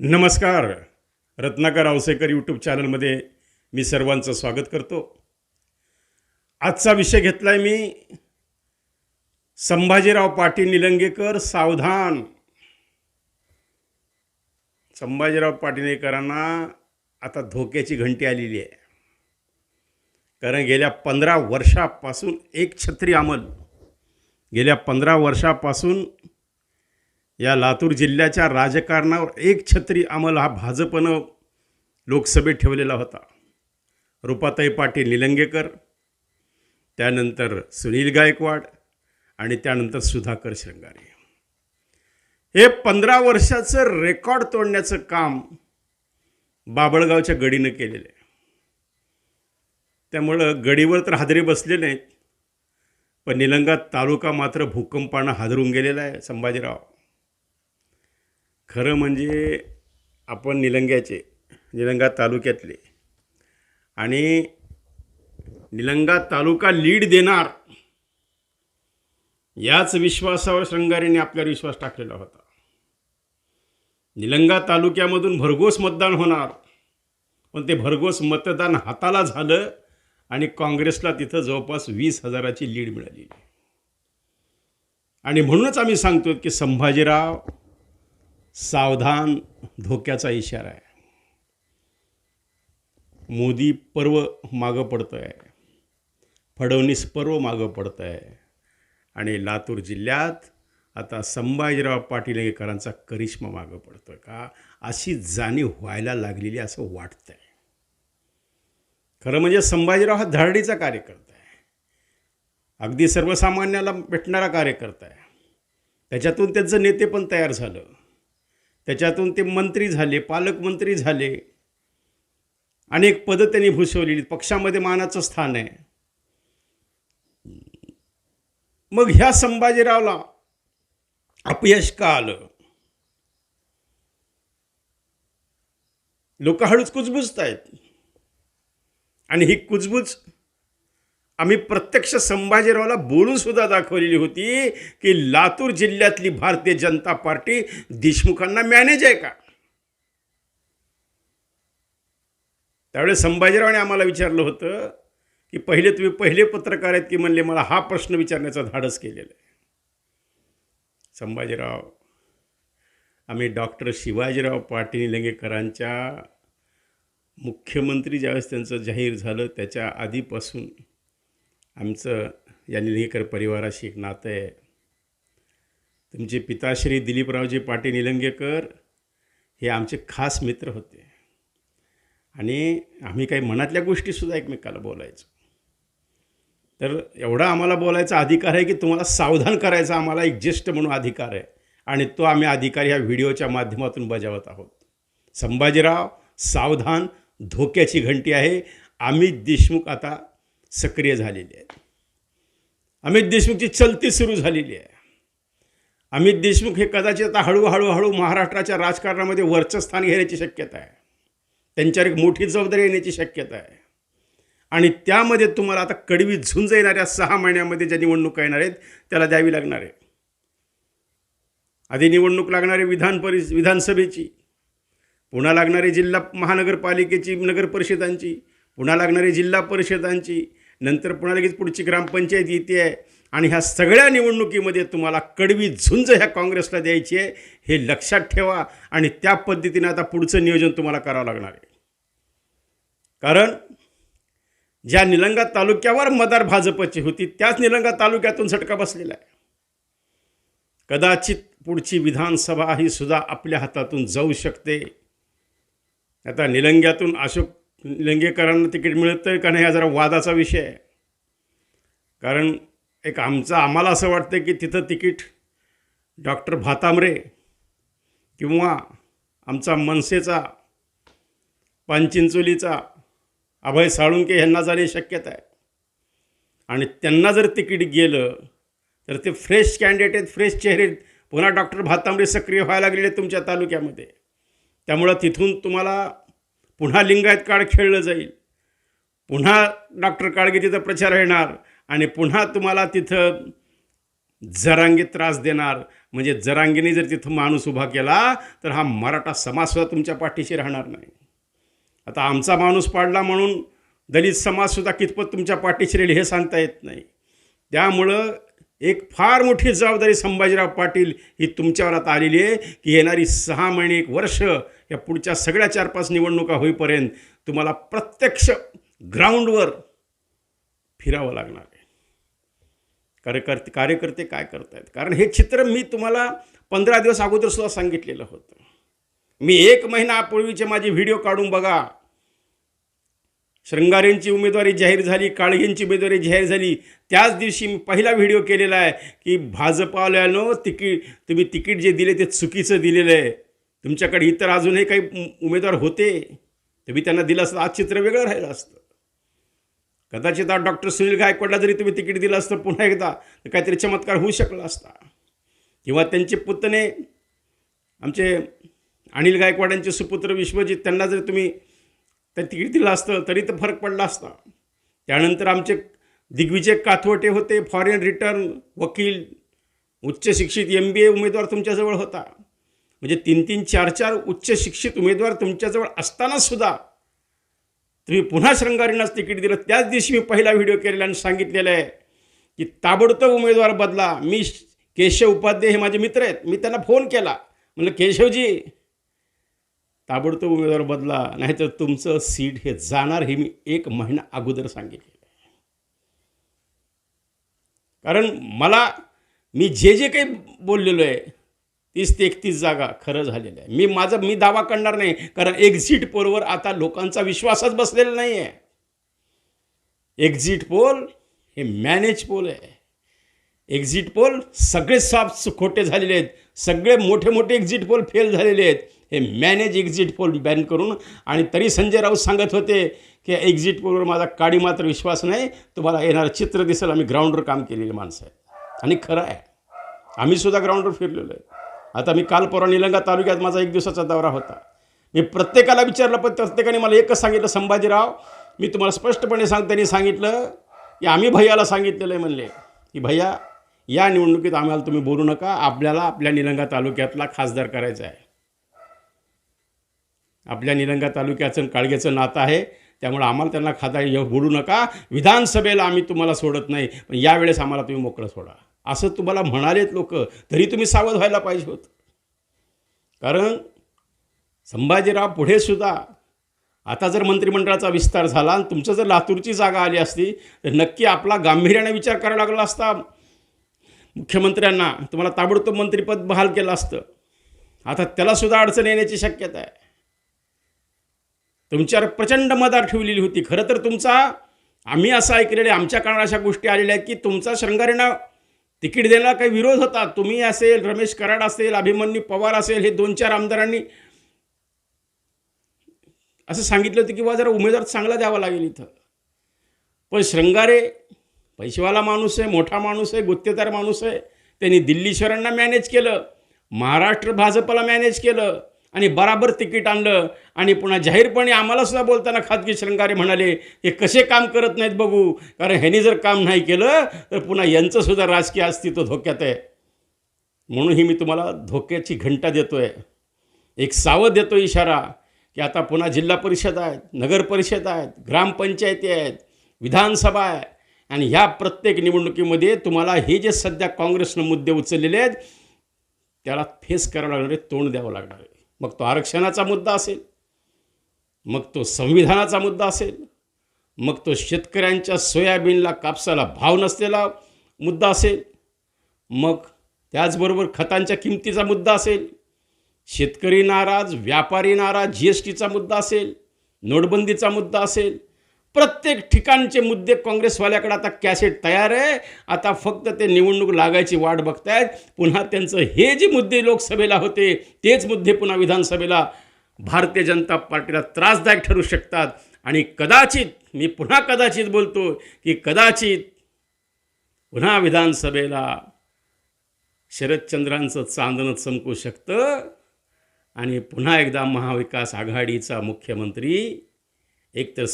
नमस्कार. रत्नाकर आवसेकर यूट्यूब चॅनलमध्ये मी सर्वांचं स्वागत करतो. आजचा विषय घेतला आहे मी संभाजीराव पाटील निलंगेकर सावधान. संभाजीराव पाटीलकरांना आता धोक्याची घंटी आलेली आहे. कारण गेल्या पंधरा वर्षापासून एक छत्री अमल. गेल्या पंधरा वर्षापासून या लातूर जिल्ह्याच्या राजकारणावर एक छत्री अंमल हा भाजपनं लोकसभेत ठेवलेला होता. रुपाताई पाटील निलंगेकर त्यानंतर सुनील गायकवाड आणि त्यानंतर सुधाकर शृंगारे. हे पंधरा वर्षाचं रेकॉर्ड तोडण्याचं काम बाबळगावच्या गडीनं केलेलं आहे. त्यामुळं गडीवर तर हादरे बसले नाहीत पण निलंगा तालुका मात्र भूकंपानं हादरून गेलेला आहे संभाजीराव. खरं म्हणजे आपण निलंग्याचे निलंगा तालुक्यातले. आणि निलंगा तालुका लीड देणार याच विश्वासावर श्रंगारीने आपल्यावर विश्वास टाकलेला होता. निलंगा तालुक्यामधून भरघोस मतदान होणार. पण ते भरघोस मतदान हाताला झालं आणि काँग्रेसला तिथं जवळपास वीस हजाराची लीड मिळाली. आणि म्हणूनच आम्ही सांगतो की संभाजीराव सावधान धोक्याचा इशारा आहे. मोदी पर्व मागं पडतं आहे फडणवीस पर्व मागं पडतं आहे आणि लातूर जिल्ह्यात आता संभाजीराव पाटीलकरांचा करिश्मा मागं पडतो आहे का? अशी जाणीव व्हायला लागलेली असं वाटतं आहे खरं म्हणजे संभाजीराव हा धारडीचा कार्यकर्ता आहे. अगदी सर्वसामान्याला भेटणारा कार्यकर्ता आहे. त्याच्यातून त्यांचं नेते पण तयार झालं. त्याच्यातून ते मंत्री झाले पालकमंत्री झाले. अनेक पदं त्यांनी भूषवलेली पक्षामध्ये मानाचं स्थान आहे. मग ह्या संभाजीरावला अपयश का आलं. लोक हळूच कुजबुजत आहेत आणि ही कुजबूज आम्ही प्रत्यक्ष संभाजीरावला बोलून सुद्धा दाखवलेली होती की लातूर जिल्ह्यातली भारतीय जनता पार्टी देशमुखांना मॅनेज आहे का? त्यावेळेस संभाजीरावने आम्हाला विचारलं होतं की पहिले तुम्ही पहिले पत्रकार आहेत की म्हणले मला हा प्रश्न विचारण्याचा धाडस केलेला आहे. संभाजीराव आम्ही डॉक्टर शिवाजीराव पाटील निलंगेकरांच्या मुख्यमंत्री ज्यावेळेस त्यांचं जाहीर झालं त्याच्या आधीपासून आमचं या निलंगेकर परिवाराशी एक नातं आहे. तुमचे पिताश्री दिलीपरावजी पाटील निलंगेकर हे आमचे खास मित्र होते. आणि आम्ही काही मनातल्या गोष्टीसुद्धा एकमेकाला बोलायचो. तर एवढा आम्हाला बोलायचा अधिकार आहे की तुम्हाला सावधान करायचा आम्हाला एक ज्येष्ठ म्हणून अधिकार आहे. आणि तो आम्ही अधिकार ह्या व्हिडिओच्या माध्यमातून बजावत आहोत. संभाजीराव सावधान धोक्याची घंटी आहे. अमित देशमुख आता सक्रिय झालेली आहेत. अमित देशमुखची चलती सुरू झालेली आहे. अमित देशमुख हे कदाचित आता हळूहळू हळू महाराष्ट्राच्या राजकारणामध्ये वरचं स्थान घेण्याची शक्यता आहे. त्यांच्यावर एक मोठी जबाबदारी येण्याची शक्यता आहे. आणि त्यामध्ये तुम्हाला आता कडवी झुंज येणाऱ्या सहा महिन्यामध्ये ज्या निवडणुका येणार आहेत त्याला द्यावी लागणार आहे. आधी निवडणूक लागणारे विधान परि विधानसभेची पुन्हा लागणारी जिल्हा महानगरपालिकेची नगर परिषदांची पुन्हा लागणारी जिल्हा परिषदांची नंतर पुन्हा लगेच पुढची ग्रामपंचायत येते आहे आणि ह्या सगळ्या निवडणुकीमध्ये तुम्हाला कडवी झुंज ह्या काँग्रेसला द्यायची आहे हे लक्षात ठेवा आणि त्या पद्धतीने आता पुढचं नियोजन तुम्हाला करावं लागणार आहे. कारण ज्या निलंगा तालुक्यावर मदार भाजपची होती त्याच निलंगा तालुक्यातून झटका बसलेला आहे. कदाचित पुढची विधानसभा ही सुद्धा आपल्या हातातून जाऊ शकते. आता निलंग्यातून अशोक निलंगेकरांना तिकीट मिळतं का नाही हा जरा वादाचा विषय आहे. कारण एक आमचं आम्हाला असं वाटतं की तिथं तिकीट डॉक्टर भातांबरे किंवा आमचा मनसेचा पानचिंचोलीचा अभय साळुंके यांना जाणे शक्यता आहे. आणि त्यांना जर तिकीट गेलं तर ते फ्रेश कॅन्डिडेट आहेत फ्रेश चेहरे पुन्हा डॉक्टर भातांबरे सक्रिय व्हायला लागलेले तुमच्या तालुक्यामध्ये. त्यामुळं तिथून तुम्हाला पुन्हा लिंगायत काळ खेळलं जाईल. पुन्हा डॉक्टर काळगे तिथं प्रचार येणार आणि पुन्हा तुम्हाला तिथं जरांगी त्रास देणार. म्हणजे जरांगीने जर तिथं माणूस उभा केला तर हा मराठा समाजसुद्धा तुमच्या पाठीशी राहणार नाही. आता आमचा माणूस पाडला म्हणून दलित समाजसुद्धा कितपत तुमच्या पाठीशी राहील हे सांगता येत नाही. त्यामुळं एक फार मोठी जबाबदारी संभाजीराव पाटील ही तुमच्यावर आता आलेली आहे की येणारी सहा महिने एक वर्ष या पुढच्या सगळ्या चार पाच निवडणुका होईपर्यंत तुम्हाला प्रत्यक्ष ग्राउंडवर फिरावं लागणार आहे. कार्यकर्ते कार्यकर्ते काय करतायत? कारण हे चित्र मी तुम्हाला पंधरा दिवस अगोदर सुद्धा सांगितलेलं होतं. मी एक महिनापूर्वीचे माझे व्हिडिओ काढून बघा. श्रंगारेंची उमेदवारी जाहीर झाली काळगेंची उमेदवारी जाहीर झाली. त्याच दिवशी मी पहिला व्हिडिओ केलेला आहे की भाजपावाल्यानं तिकीट तुम्ही तिकीट जे दिले ते चुकीचं दिलेलं आहे. तुमच्याकडे इतर अजूनही काही उमेदवार होते? तुम्ही त्यांना दिलं असतं आज चित्र वेगळं राहिलं असतं. कदाचित आज डॉक्टर सुनील गायकवाडला जरी तुम्ही तिकीट दिलं असतं पुन्हा एकदा तर काहीतरी चमत्कार होऊ शकला असता. किंवा त्यांचे पुतणे आमचे अनिल गायकवाडांचे सुपुत्र विश्वजित त्यांना जर तुम्ही तर तिकीट दिलं असतं तरी तर फरक पडला असता. त्यानंतर आमचे दिग्विजय काथवटे होते फॉरेन रिटर्न वकील उच्च शिक्षित एम बी ए उमेदवार तुमच्याजवळ होता. म्हणजे तीन तीन चार चार उच्च शिक्षित उमेदवार तुमच्याजवळ असतानासुद्धा तुम्ही पुन्हा श्रंगारीनाच तिकीट दिलं. त्याच दिवशी मी पहिला व्हिडिओ केलेला आणि सांगितलेलं आहे की ताबडतोब उमेदवार बदला. मी केशव उपाध्याय हे माझे मित्र आहेत. मी त्यांना फोन केला. म्हणलं केशवजी ताबडतोब उमेदवार बदला नाहीतर तुमचं सीट हे जाणार हे मी एक महिना अगोदर सांगितलेलं आहे. कारण मला मी जे जे काही बोललेलो आहे तीस ते एकतीस जागा खरं झालेलं आहे मी माझं मी दावा करणार नाही कारण एक्झिट पोलवर आता लोकांचा विश्वासच बसलेला नाही आहे एक्झिट पोल हे मॅनेज पोल आहे. एक्झिट पोल सगळे साफ खोटे झालेले आहेत. सगळे मोठे मोठे एक्झिट पोल फेल झालेले आहेत. हे मॅनेज एक्झिट पोल बॅन करून आणि तरी संजय राऊत सांगत होते की एक्झिट पोलवर माझा काडी मात्र विश्वास नाही. तुम्हाला येणारं चित्र दिसेल. आम्ही ग्राउंडवर काम केलेली माणसं आहे आणि खरं आहे. आम्ही सुद्धा ग्राउंडवर फिरलेलो आहे. आता मी काल परवा निलंगा तालुक्यात माझा एक दिवसाचा दौरा होता. मी प्रत्येकाला विचारलं पण प्रत्येकाने मला एकच सांगितलं संभाजीराव मी तुम्हाला स्पष्टपणे सांग त्यांनी सांगितलं की आम्ही भैयाला सांगितलेलं आहे म्हणले. की भैया या निवडणुकीत आम्हाला तुम्ही बोलू नका. आपल्याला आपल्या निलंगा तालुक्यातला खासदार करायचा आहे. आपल्या निलंगा तालुक्याचं काळगेचं काळग्याचं नातं आहे. त्यामुळे आम्हाला त्यांना खाता येऊ बोलू नका. विधानसभेला आम्ही तुम्हाला सोडत नाही. पण यावेळेस आम्हाला तुम्ही मोकळं सोडा. असं तुम्हाला म्हणालेत लोक तरी तुम्ही सावध व्हायला पाहिजे होत. कारण संभाजीराव पुढे सुद्धा आता जर मंत्रिमंडळाचा विस्तार झाला आणि तुमचं जर लातूरची जागा आली असती तर नक्की आपला गांभीर्याने विचार करावा लागला असता. मुख्यमंत्र्यांना तुम्हाला ताबडतोब मंत्रिपद बहाल केलं असतं. आता त्यालासुद्धा अडचण येण्याची शक्यता आहे. तुमच्यावर प्रचंड मदार ठेवलेली होती. खरं तर तुमचा आम्ही असं ऐकलेलं आहे आमच्या कानावर अशा गोष्टी आलेल्या आहेत की तुमचा श्रंगारींना तिकीट देण्याला काही विरोध होता. तुम्ही असेल रमेश कराड असेल अभिमन्यू पवार असेल हे दोन चार आमदारांनी असं सांगितलं होतं की बा जरा उमेदवार चांगला द्यावा लागेल इथं. पण श्रंगारे पैसेवाला माणूस आहे मोठा माणूस आहे गुत्तेदार माणूस आहे त्यांनी दिल्लीश्वरांना मॅनेज केलं महाराष्ट्र भाजपला मॅनेज केलं आणि बराबर तिकीट आणलं आणि पुन्हा जाहीरपणे आम्हाला सुद्धा बोलताना खाजगी श्रंगारे म्हणाले हे कसे काम करत नाहीत बघू? कारण ह्यांनी जर काम नाही केलं तर पुन्हा यांचंसुद्धा राजकीय अस्तित्व धोक्यात आहे. म्हणून ही मी तुम्हाला धोक्याची घंटा देतो आहे एक सावध देतो इशारा की आता पुन्हा जिल्हा परिषद आहेत नगर परिषद आहेत ग्रामपंचायती आहेत विधानसभा आहे. आणि ह्या प्रत्येक निवडणुकीमध्ये तुम्हाला हे जे सध्या काँग्रेसनं मुद्दे उचललेले आहेत त्याला फेस करावं लागणार आहे तोंड द्यावं लागणार आहे. मग तो आरक्षणाचा मुद्दा असेल. मग तो संविधानाचा मुद्दा असेल. मग तो शेतकऱ्यांच्या सोयाबीनला कापसाला भाव नसलेला मुद्दा असेल. मग त्याचबरोबर खतांच्या किमतीचा मुद्दा असेल. शेतकरी नाराज व्यापारी नाराज जी एस टीचा मुद्दा असेल. नोटबंदीचा मुद्दा असेल. प्रत्येक ठिकाणचे मुद्दे काँग्रेसवाल्याकडे आता कॅसेट तयार आहे. आता फक्त ते निवडणूक लागायची वाट बघतायत. पुन्हा त्यांचं हे जे मुद्दे लोकसभेला होते तेच मुद्दे पुन्हा विधानसभेला भारतीय जनता पार्टीला त्रासदायक ठरू शकतात. आणि कदाचित मी पुन्हा कदाचित बोलतो की कदाचित पुन्हा विधानसभेला शरदचंद्रांचं चांदणं चमकू शकतं. आणि पुन्हा एकदा महाविकास आघाडीचा मुख्यमंत्री एकतर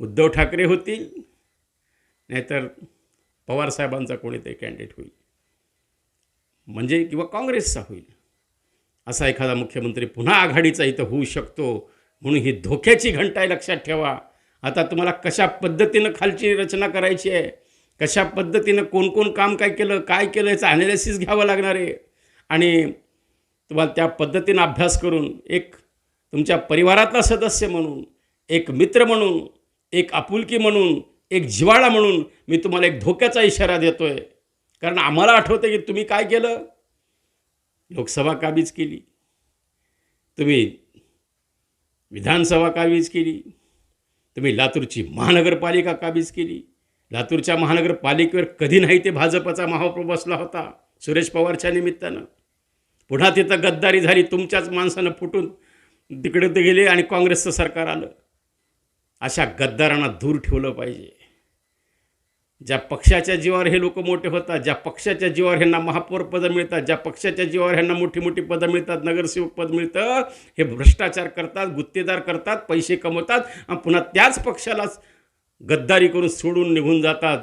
उद्धव ठाकरे होतील नाहीतर पवारसाहेबांचा कोणीतरी कॅन्डिडेट होईल. म्हणजे किंवा काँग्रेसचा होईल. असा एखादा मुख्यमंत्री पुन्हा आघाडीचा इथं होऊ शकतो म्हणून ही धोक्याची घंटा आहे लक्षात ठेवा. आता तुम्हाला कशा पद्धतीनं खालची रचना करायची आहे? कशा पद्धतीनं कोण कोण काम काय केलं काय केलं याचं ॲनालिसिस घ्यावं लागणार आहे? आणि तुम्हाला त्या पद्धतीनं अभ्यास करून एक तुमच्या परिवारातला सदस्य म्हणून एक मित्र म्हणून एक आपुलकी म्हणून एक जिवाळा म्हणून मी तुम्हाला एक धोक्याचा इशारा देतो आहे कारण आम्हाला आठवतं की तुम्ही काय केलं? लोकसभा काबीज केली? तुम्ही विधानसभा काबीज केली? तुम्ही लातूरची महानगरपालिका काबीज केली? लातूरच्या महानगरपालिकेवर कधी नाही ते भाजपचा महापौर बसला होता सुरेश पवारच्या निमित्तानं. पुन्हा तिथं गद्दारी झाली तुमच्याच माणसानं फुटून तिकडे ते गेले आणि काँग्रेसचं सरकार आलं. अशा गद्दारांना दूर ठेवलं पाहिजे. ज्या पक्षाच्या जीवावर हे लोक मोठे होतात ज्या पक्षाच्या जीवावर ह्यांना महापौर पदं मिळतात ज्या पक्षाच्या जीवावर ह्यांना मोठी मोठी पदं मिळतात नगरसेवक पद मिळतं हे भ्रष्टाचार करतात गुत्तेदार करतात पैसे कमवतात आणि पुन्हा त्याच पक्षालाच गद्दारी करून सोडून निघून जातात.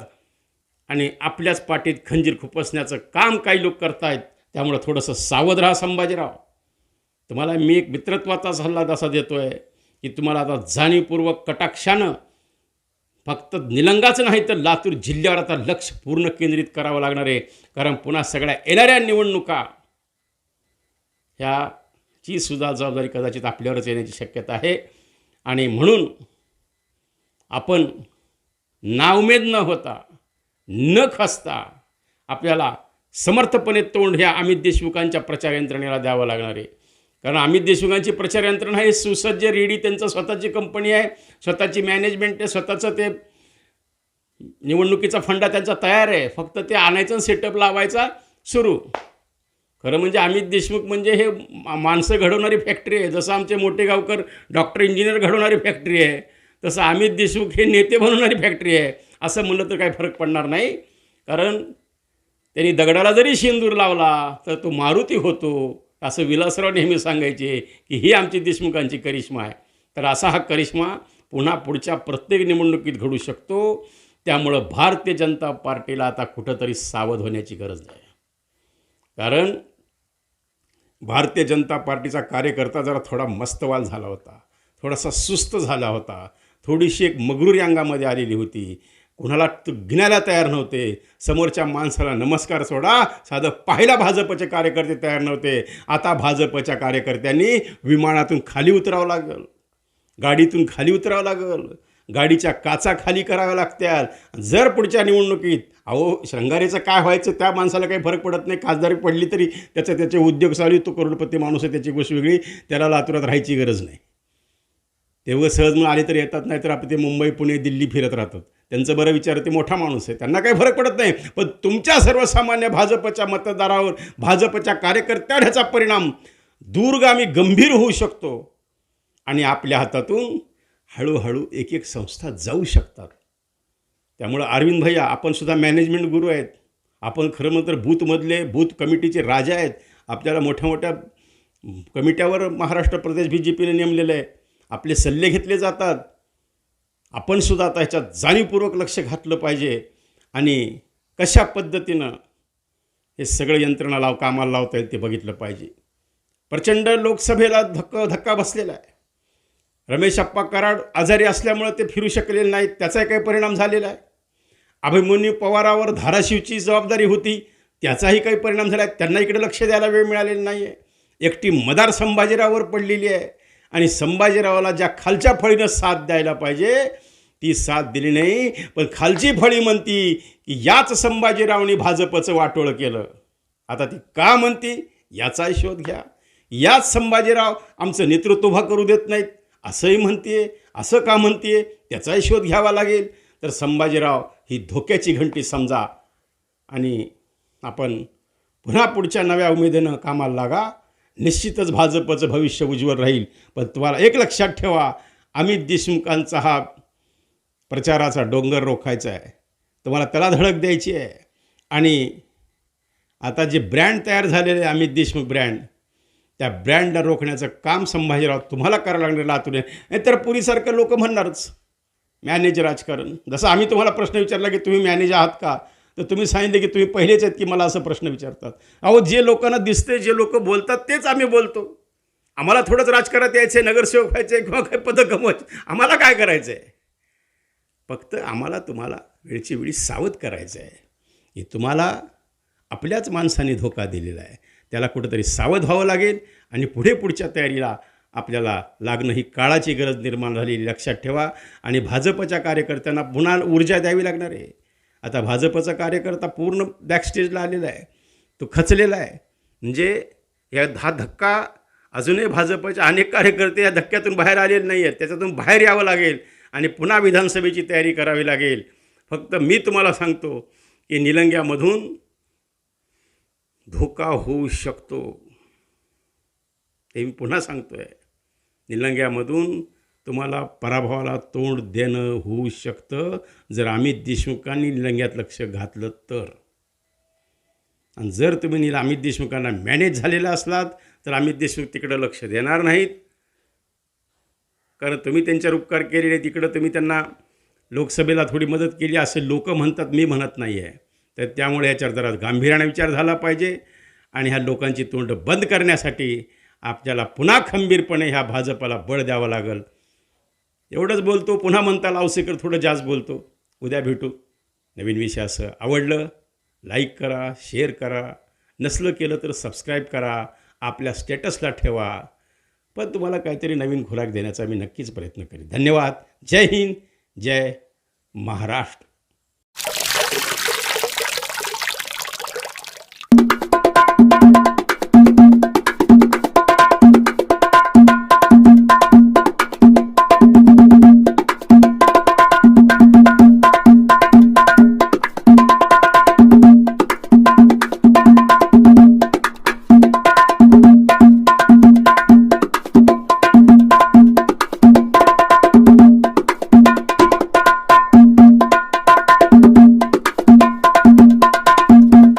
आणि आपल्याच पाठीत खंजीर खुपसण्याचं काम काही लोक करतायत त्यामुळं थोडंसं सावध राहा संभाजीराव. तुम्हाला मी एक मित्रत्वाचा सल्ला तसा देतो आहे की तुम्हाला आता जाणीवपूर्वक कटाक्षानं फक्त निलंगाचं नाही तर लातूर जिल्ह्यावर आता लक्ष पूर्ण केंद्रित करावं लागणार आहे. कारण पुन्हा सगळ्या येणाऱ्या निवडणुका ह्याची सुद्धा जबाबदारी कदाचित आपल्यावरच येण्याची शक्यता आहे. आणि म्हणून आपण नाउमेद न होता न खसता आपल्याला समर्थपणे तोंड ह्या अमित देशमुखांच्या प्रचार यंत्रणेला द्यावं लागणार आहे. कारण अमित देशमुखांची प्रचार यंत्रणा ही सुसज्ज रेडी त्यांचं स्वतःची कंपनी आहे. स्वतःची मॅनेजमेंट आहे स्वतःचं ते निवडणुकीचा फंडा त्यांचा तयार आहे. फक्त ते आणायचं सेटअप लावायचा सुरू. खरं म्हणजे अमित देशमुख म्हणजे हे मा- माणसं घडवणारी फॅक्टरी आहे. जसं आमचे मोठे गावकर डॉक्टर इंजिनियर घडवणारी फॅक्टरी आहे. तसं अमित देशमुख हे नेते बनवणारी फॅक्टरी आहे. असं म्हणलं तर काही फरक पडणार नाही. कारण त्यांनी दगडाला जरी शेंदूर लावला तर तो मारुती होतो. असं विलासराव नेहमी सांगायचे की ही आमची देशमुखांची करिश्मा आहे. तर असा हा करिश्मा पुन्हा पुढच्या प्रत्येक निवडणुकीत घडू शकतो. त्यामुळं भारतीय जनता पार्टीला आता कुठंतरी सावध होण्याची गरज नाही. कारण भारतीय जनता पार्टीचा कार्यकर्ता जरा थोडा मस्तवाल झाला होता. थोडासा सुस्त झाला होता. थोडीशी एक मगरूरी अंगामध्ये आलेली होती. कुणाला गिण्याला गिनायला तयार नव्हते. समोरच्या माणसाला नमस्कार सोडा. साधं पाहिला भाजपचे कार्यकर्ते तयार नव्हते. आता भाजपच्या कार्यकर्त्यांनी विमानातून खाली उतरावं लागल. गाडीतून खाली उतरावं लागल. गाडीच्या काचा खाली कराव्या लागत्या जर पुढच्या निवडणुकीत अहो श्रंगारीचं काय व्हायचं त्या माणसाला काही फरक पडत नाही. खासदारी पडली तरी त्याचं त्याचे उद्योग चालू तो करोडपती माणूस आहे. त्याची गोष्ट वेगळी. त्याला लातुरात राहायची गरज नाही. तेव्हा सहज मग आले तर येतात. नाही तर आपण ते मुंबई पुणे दिल्ली फिरत राहतात. त्यांचं बरं विचार ते मोठा माणूस आहे. त्यांना काही फरक पडत नाही. पण तुमच्या सर्वसामान्य भाजपच्या मतदारावर भाजपच्या कार्यकर्त्यावर ह्याचा परिणाम दूरगामी गंभीर होऊ शकतो. आणि आपल्या हातातून हळूहळू एक एक संस्था जाऊ शकतात. त्यामुळं अरविंद भैया आपण सुद्धा मॅनेजमेंट गुरु आहेत. आपण खरं म्हणतर बूथमधले बूथ कमिटीचे राजा आहेत. आपल्याला मोठ्या मोठ्या कमिट्यावर महाराष्ट्र प्रदेश बी जे पीने नेमलेलं आहे. आपले सल्ले घेतले जातात. आपण सुद्धा आता ह्याच्यात जाणीवपूर्वक लक्ष घातलं पाहिजे. आणि कशा पद्धतीनं हे सगळं यंत्रणा लाव कामाला लावता येईल ते बघितलं पाहिजे. प्रचंड लोकसभेला धक्क धक्का बसलेला आहे. रमेश अप्पा कराड आजारी असल्यामुळं ते फिरू शकलेले नाहीत त्याचाही काही परिणाम झालेला आहे. अभिमन्यू पवारावर धाराशिवची जबाबदारी होती त्याचाही काही परिणाम झाला आहे. त्यांना इकडे लक्ष द्यायला वेळ मिळालेला नाही आहे एकटी मदार संभाजीरावर पडलेली आहे. आणि संभाजीरावाला ज्या खालच्या फळीनं साथ द्यायला पाहिजे ती साथ दिली नाही. पण खालची फळी म्हणती की याच संभाजीरावनी भाजपचं वाटोळं केलं. आता ती का म्हणती? याचाही शोध घ्या. याच संभाजीराव आमचं नेतृत्व उभा करू देत नाहीत. असंही म्हणतीये असं का म्हणतीये? त्याचाही शोध घ्यावा लागेल. तर संभाजीराव ही धोक्याची घंटी समजा. आणि आपण पुन्हा पुढच्या नव्या उमेदीनं कामाला लागा. निश्चितच भाजपचं भविष्य उज्ज्वल राहील. पण तुम्हाला एक लक्षात ठेवा अमित देशमुखांचा हा प्रचाराचा डोंगर रोखायचा आहे. तुम्हाला त्याला धडक द्यायची आहे. आणि आता जे ब्रँड तयार झालेले आहे अमित देशमुख ब्रँड त्या ब्रँडला रोखण्याचं काम संभाजीराव तुम्हाला करायला लागणार लातूर. नाहीतर पुरीसारखं लोक म्हणणारच मॅनेज राजकारण. जसं आम्ही तुम्हाला प्रश्न विचारला की तुम्ही मॅनेज आहात का? तर तुम्ही सांगितले की तुम्ही पहिलेच आहेत की मला असं प्रश्न विचारतात. अहो जे लोकांना दिसते जे लोक बोलतात तेच आम्ही बोलतो. आम्हाला थोडंच राजकारणात यायचं आहे नगरसेवक व्हायचं आहे किंवा काही पदं कमवायचं आम्हाला काय करायचं आहे फक्त आम्हाला तुम्हाला वेळची वेळी सावध करायचं आहे की तुम्हाला आपल्याच माणसाने धोका दिलेला आहे. त्याला कुठंतरी सावध व्हावं लागेल आणि पुढे पुढच्या तयारीला आपल्याला लागणं ही काळाची गरज निर्माण झालेली लक्षात ठेवा आणि भाजपच्या कार्यकर्त्यांना पुन्हा ऊर्जा द्यावी लागणार आहे. आता भाजपचा कार्यकर्ता पूर्ण बॅकस्टेजला आलेला आहे. तो खचलेला आहे. म्हणजे या हा धक्का अजूनही भाजपचे अनेक कार्यकर्ते या धक्क्यातून बाहेर आलेले नाही आहेत. त्याच्यातून बाहेर यावं लागेल आणि पुन्हा विधानसभेची तयारी करावी लागेल. फक्त मी तुम्हाला सांगतो की निलंग्यामधून धोका होऊ शकतो. ते मी पुन्हा सांगतो आहे निलंग्यामधून तुम्हाला पराभवाला तोंड देणं होऊ शकतं. जर अमित देशमुखांनी निलंग्यात लक्ष घातलं तर. आणि जर तुम्ही निल अमित देशमुखांना मॅनेज झालेला असलात तर अमित देशमुख तिकडं लक्ष देणार नाहीत. कारण तुम्ही त्यांच्यावर उपकार केलेले तिकडं तुम्ही त्यांना लोकसभेला थोडी मदत केली असे लोक म्हणतात मी म्हणत नाही आहे तर त्यामुळे ह्याच्यावर जरा गांभीर्याने विचार झाला पाहिजे. आणि ह्या लोकांची तोंड बंद करण्यासाठी आपल्याला पुन्हा खंबीरपणे ह्या भाजपाला बळ द्यावं लागेल. एवढंच बोलतो पुन्हा म्हणता लावसेकर थोडं जास्त बोलतो. उद्या भेटू. नवीन विषय असं आवडलं लाईक करा शेअर करा. नसलं केलं तर सबस्क्राईब करा. आपल्या स्टेटसला ठेवा. पण तुम्हाला काहीतरी नवीन खुराक देण्याचा मी नक्कीच प्रयत्न करेन. धन्यवाद. जय हिंद. जय महाराष्ट्र.